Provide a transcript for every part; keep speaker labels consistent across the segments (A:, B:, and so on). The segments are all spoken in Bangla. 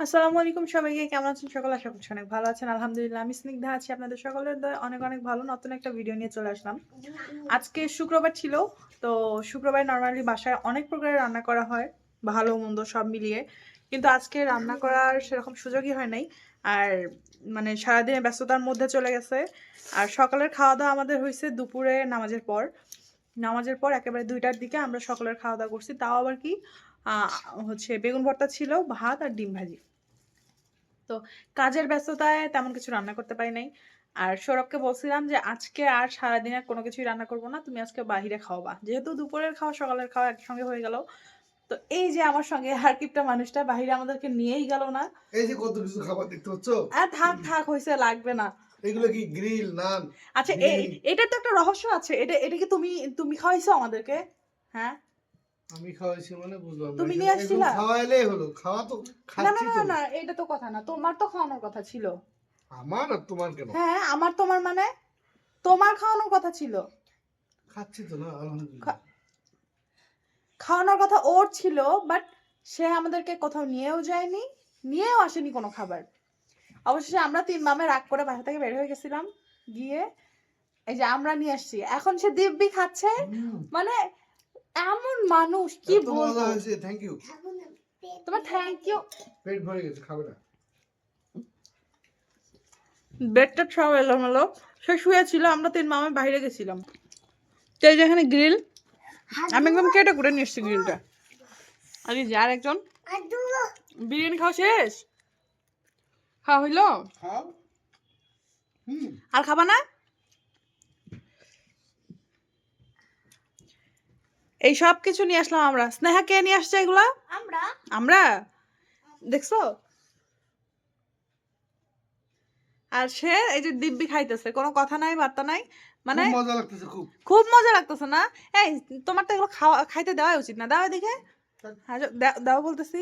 A: আসসালামু আলাইকুম সবাইকে, কেমন আছেন সকল? আশা করছি অনেক ভালো আছেন। আলহামদুলিল্লাহ, আমি স্নিগ্ধা আছি। আপনাদের সকলের দয়ে, অনেক অনেক ভালো। নতুন একটা ভিডিও নিয়ে চলে আসলাম। আজকে শুক্রবার ছিল, তো শুক্রবার নর্মালি বাসায় অনেক প্রকারের রান্না করা হয়, ভালো মন্দ সব মিলিয়ে। কিন্তু আজকে রান্না করার সেরকম সুযোগই হয় নাই। আর মানে সারাদিনের ব্যস্ততার মধ্যে চলে গেছে। আর সকালের খাওয়া দাওয়া আমাদের হয়েছে দুপুরে নামাজের পর। নামাজের পর একেবারে দুইটার দিকে আমরা সকালের খাওয়া দাওয়া করছি। তাও আবার কি হচ্ছে বেগুন ভর্তা ছিল ভাত আর ডিম ভাজি। তো কাজের ব্যস্ততায় তেমন কিছু রান্না করতে পারি নাই। আর সৌরভকে বলছিলাম যে আজকে আর সারাদিনে কোনো কিছুই রান্না করব না তুমি আজকে বাহিরে খাওয়াবা যেহেতু দুপুরের খাওয়া সকালের খাওয়া একসঙ্গে হয়ে গেল। তো এই যে আমার সঙ্গে হারকিপটা মানুষটা বাহিরে আমাদেরকে নিয়েই গেল না।
B: এই যে কত কিছু খাবার দেখতে পাচ্ছ?
A: আর থাক থাক হয়েছে লাগবে না।
B: এগুলো কি গ্রিল? নান?
A: আচ্ছা এ- এটার তো একটা রহস্য আছে। এটা এটা কি তুমি তুমি খাওয়াইছো আমাদেরকে? হ্যাঁ?
B: আমি খাওয়াইছি মানে বুঝলাম
A: তুমি নিয়ে আসছিলা?
B: খাওয়াইলেই হলো খাওয়া তো
A: না না না না এটা তো কথা না তোমার তো খাওয়ানোর কথা ছিল।
B: আমার আর তোমার কেন?
A: হ্যাঁ আমার তোমার মানে? তোমার খাওয়ানোর কথা ছিল।
B: খাচ্ছি তো না আলহামদুলিল্লাহ।
A: খাওয়ানোর কথা ওর ছিল বাট সে আমাদেরকে কোথাও নিয়েও যায়নি নিয়েও আসেনি কোনো খাবার। অবশেষে আমরা তিন মামে রাগ করে বাসা থেকে বের হয়ে গেছিলাম গিয়ে এই যে আমরা নিয়ে আসছি। এখন সে দিব্যি খাচ্ছে মানে এমন মানুষ কি বলব?
B: থ্যাংক ইউ
A: তোমার থ্যাংক ইউ
B: পেট ভরে গেছে খাবে না।
A: বেডটা সব এলোমেলো। সে শুয়েছিল আমরা তিন মামে বাইরে গেছিলাম। তো এই যে এখানে গ্রিল আমি একদম কেটে করে নিয়ে এসছি গ্রিলটা আর যার একজন। বিরিয়ানি খাওয়া শেষ? খাওয়া হইল? আর খাবা না? এই সব কিছু নিয়ে আসলাম আমরা। স্নেহা কে নিয়ে আসছে এগুলা?
C: আমরা।
A: আমরা? দেখছ? আর সে এই যে দিব্যি খাইতেছে কোনো কথা নাই বার্তা নাই। মানে
B: খুব মজা লাগতেছে খুব।
A: খুব মজা লাগতেছে না? এই তোমার তো এগুলো খাওয়া খাইতে দেওয়া উচিত না। দাও এদিকে। হ্যাঁ, দাও- দাও বলতেছি।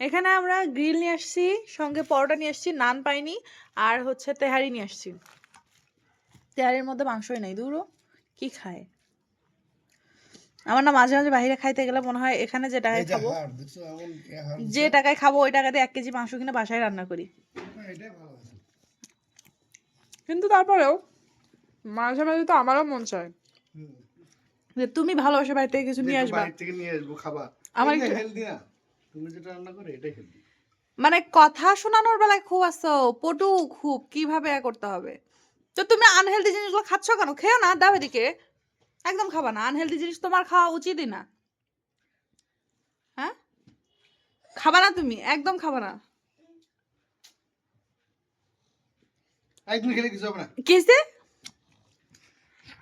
A: এখানে আমরা গ্রিল নিয়ে আসছি সঙ্গে পরোটা নিয়ে আসছি নান পাইনি আর হচ্ছে তেহারি নিয়ে আসছি। তেহারির মধ্যে মাংসই নাই দূরও। কি খায়? আমার না মাঝে মাঝে বাইরে খাইতে গেলে মনে হয় এখানে যে টাকায় খাব যে টাকায় খাব ওই টাকাতে এক কেজি মাংস কিনে বাসায় রান্না করি। কিন্তু তারপরেও মাঝে মাঝে তো আমারও মন চায়। যে তুমি ভালোবাসে বাড়ি থেকে কিছু নিয়ে আসবা।
B: বাইরে থেকে নিয়ে আসব খাবার
A: আমার একটু-
B: হেলদি না। তুমি যেটা রান্না করে এটাই হেলদি
A: মানে কথা শোনানোর বেলায় খুব আছো পটু খুব কীভাবে করতে হবে? তো তুমি আনহেলদি জিনিসগুলো খাচ্ছ কেন? খেও না দাও এদিকে। একদম খাবা না। আনহেলদি জিনিস তোমার খাওয়া উচিতই না। হ্যাঁ? খাবা না তুমি একদম খাবা না।
B: একদিন খেলে কিছু হবে না।
A: কিসে?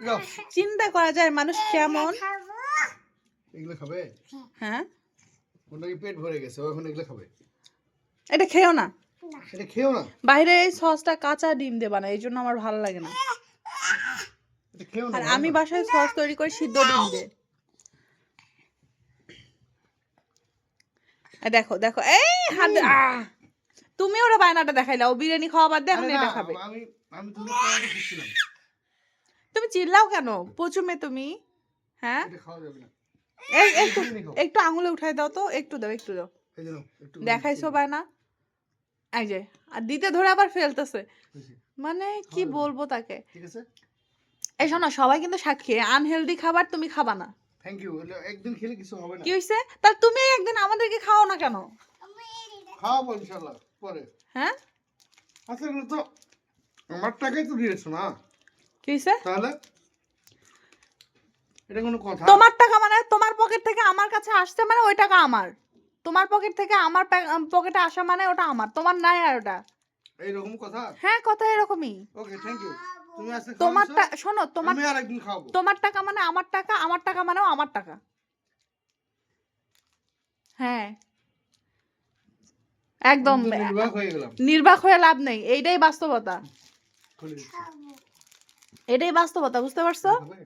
B: যাও।
A: চিন্তা করা যায় মানুষ কেমন?
B: এগুলো খাবে।
A: হ্যাঁ।
B: পেট ভরে গেছে এখন এগুলো খাবে।
A: এটা খেও না।
B: এটা খেও না?
A: বাইরে এই সসটা কাঁচা ডিম দেবা না এই জন্য আমার ভালো লাগে না।
B: এটা খেও না
A: আর আমি বাসায় সস তৈরি করে সিদ্ধ ডিম দে দেখো দেখো এই হাত তুমি ওরা বায়নাটা দেখাইলা ও বিরিয়ানি খাওয়া বাদ দিয়ে এখন এটা খাবে।
B: আমি আমি তুমি
A: চিল্লাও কেন? পচুমে তুমি হ্যাঁ?
B: এটা খাওয়া যাবে না।
A: এই একটু একটু আঙুলে উঠাই দাও তো একটু দাও একটু দাও।
B: এই জন্য একটু
A: দেখাইছো বায়না? এই যে আর দিতে ধরে আবার ফেলতেছে। মানে কি বলব তাকে?
B: ঠিক আছে?
A: এই শোনো সবাই কিন্তু সাক্ষী আনহেলদি খাবার তুমি খাবা না।
B: থ্যাংক ইউ একদিন খেলে কিছু হবে না।
A: কি হয়েছে তাহলে তুমি একদিন আমাদেরকে খাও না কেন?
B: খাওয়াবো পরে।
A: হ্যাঁ?
B: আচ্ছা এগুলো তো আমার টাকাই তো দিয়েছ না?
A: কি হয়েছে
B: তাহলে? এটা কোনো কথা?
A: তোমার টাকা মানে তোমার পকেট থেকে আমার কাছে আসছে মানে ওই টাকা আমার। তোমার পকেট থেকে আমার পকেটে আসা মানে ওটা আমার তোমার নাই আর ওটা।
B: এইরকম কথা?
A: হ্যাঁ কথা এরকমই।
B: ওকে থ্যাংক ইউ তুমি আজকে
A: তোমার শোনো তোমার
B: আমি আর একদিন খাওয়াবো।
A: তোমার টাকা মানে আমার টাকা আমার টাকা মানেও আমার টাকা। হ্যাঁ। একদম
B: নির্বাক হয়ে গেলাম।
A: নির্বাক হয়ে লাভ নেই। এইটাই বাস্তবতা। এটাই বাস্তবতা বুঝতে পারছ?
B: খাবে?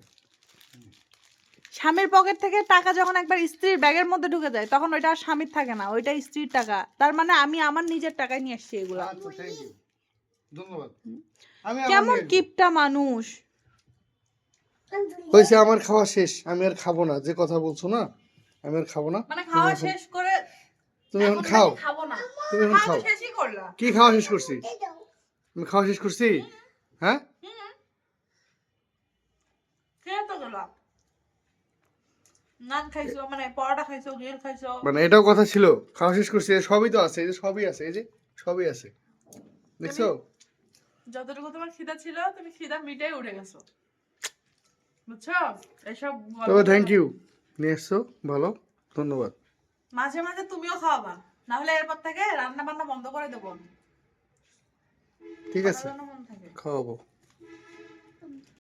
A: স্বামীর পকেট থেকে টাকা যখন একবার স্ত্রীর ব্যাগের মধ্যে ঢুকে যায় তখন ওইটা আর স্বামীর থাকে না ওইটা স্ত্রীর টাকা। তার মানে আমি আমার নিজের টাকায় নিয়ে আসছি এগুলো।
B: আচ্ছা ধন্যবাদ।
A: কেমন কিপটা মানুষ?
B: হয়েছে আমার খাওয়া শেষ আমি আর খাব না যে কথা বলছো না আমি আর খাব না।
A: মানে খাওয়া শেষ করে
B: তুমি এখন খাও।
A: খাব না।
B: তুমি এখন খাও।
A: শেষই করলাম
B: কি খাওয়া শেষ করছি? আমি খাওয়া শেষ করছি? হ্যাঁ?
A: খেয়ে তো গেলাম। নান খাইছো মানে পরোটা খাইছো গ্রিল খাইছো।
B: মানে এটাও কথা ছিল। খাওয়া শেষ করছি সবই তো আছে এই যে সবই আছে এই যে সবই আছে। দেখছ?
A: যতটুকু তোমার খিদা ছিল তুমি খিদা মিটাই উঠে গেছো। বুঝছ? এসব
B: তবে থ্যাংক ইউ নিয়ে এসছো ভালো ধন্যবাদ।
A: মাঝে মাঝে তুমিও খাওয়াবা না হলে এরপর থেকে রান্না বান্না বন্ধ করে দেবো
B: ঠিক আছে খাওয়াবো।